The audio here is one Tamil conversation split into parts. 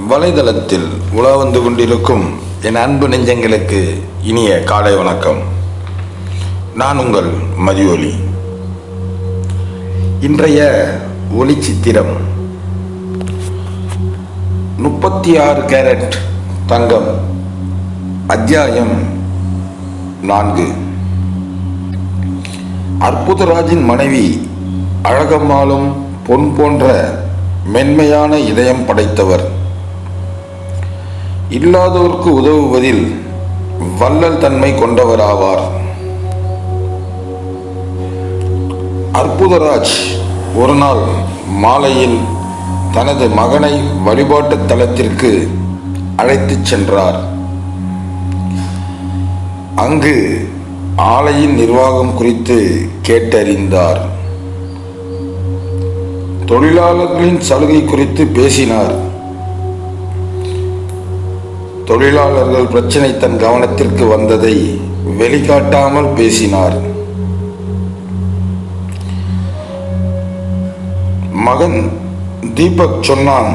வலைதளத்தில் உலா வந்து கொண்டிருக்கும் என் அன்பு நெஞ்சங்களுக்கு இனிய காலை வணக்கம். நான் உங்கள் மதியொலி. இன்றைய ஒளி சித்திரம். முப்பத்தி ஆறு கேரட் தங்கம். அத்தியாயம் நான்கு. அற்புதராஜின் மனைவி அழகம்மாளும் பொன் போன்ற மென்மையான இதயம் படைத்தவர். இல்லாதோருக்கு உதவுவதில் வள்ளல் தன்மை கொண்டவராவார். அற்புதராஜ் ஒரு நாள் மாலையில் தனது மகனை வழிபாட்டு தலத்திற்கு அழைத்துச் சென்றார். அங்கு ஆலையின் நிர்வாகம் குறித்து கேட்டறிந்தார். தொழிலாளர்களின் சலுகை குறித்து பேசினார். தொழிலாளர்கள் பிரச்சனை தன் கவனத்திற்கு வந்ததை வெளிக்காட்டாமல் பேசினார். மகன் தீபக் சொன்னான்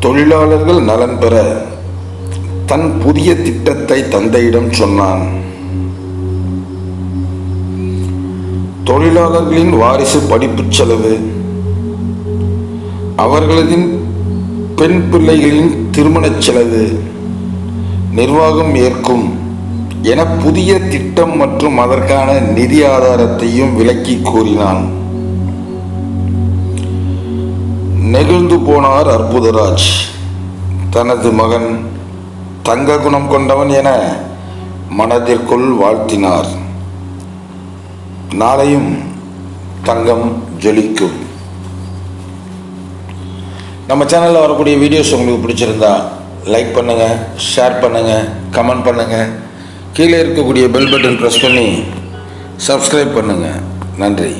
தொழிலாளர்கள் நலன் பெற தன் புதிய திட்டத்தை தந்தையிடம் சொன்னான். தொழிலாளர்களின் வாரிசு படிப்பு செலவு அவர்களது பெண் பிள்ளைகளின் திருமணச் செலவு நிர்வாகம் ஏற்கும் என புதிய திட்டம் மற்றும் அதற்கான நிதி ஆதாரத்தையும் விளக்கி கூறினான். நெகிழ்ந்து போனார் அற்புதராஜ். தனது மகன் தங்க குணம் கொண்டவன் என மனதிற்குள் வாழ்த்தினார். நாளையும் தங்கம் ஜொலிக்கும். நம்ம சேனலில் வரக்கூடிய வீடியோஸ் உங்களுக்கு பிடிச்சிருந்தா லைக் பண்ணுங்கள் ஷேர் பண்ணுங்கள் கமெண்ட் பண்ணுங்கள் கீழே இருக்கக்கூடிய பெல் பட்டன் ப்ரெஸ் பண்ணி சப்ஸ்கிரைப் பண்ணுங்கள் நன்றி.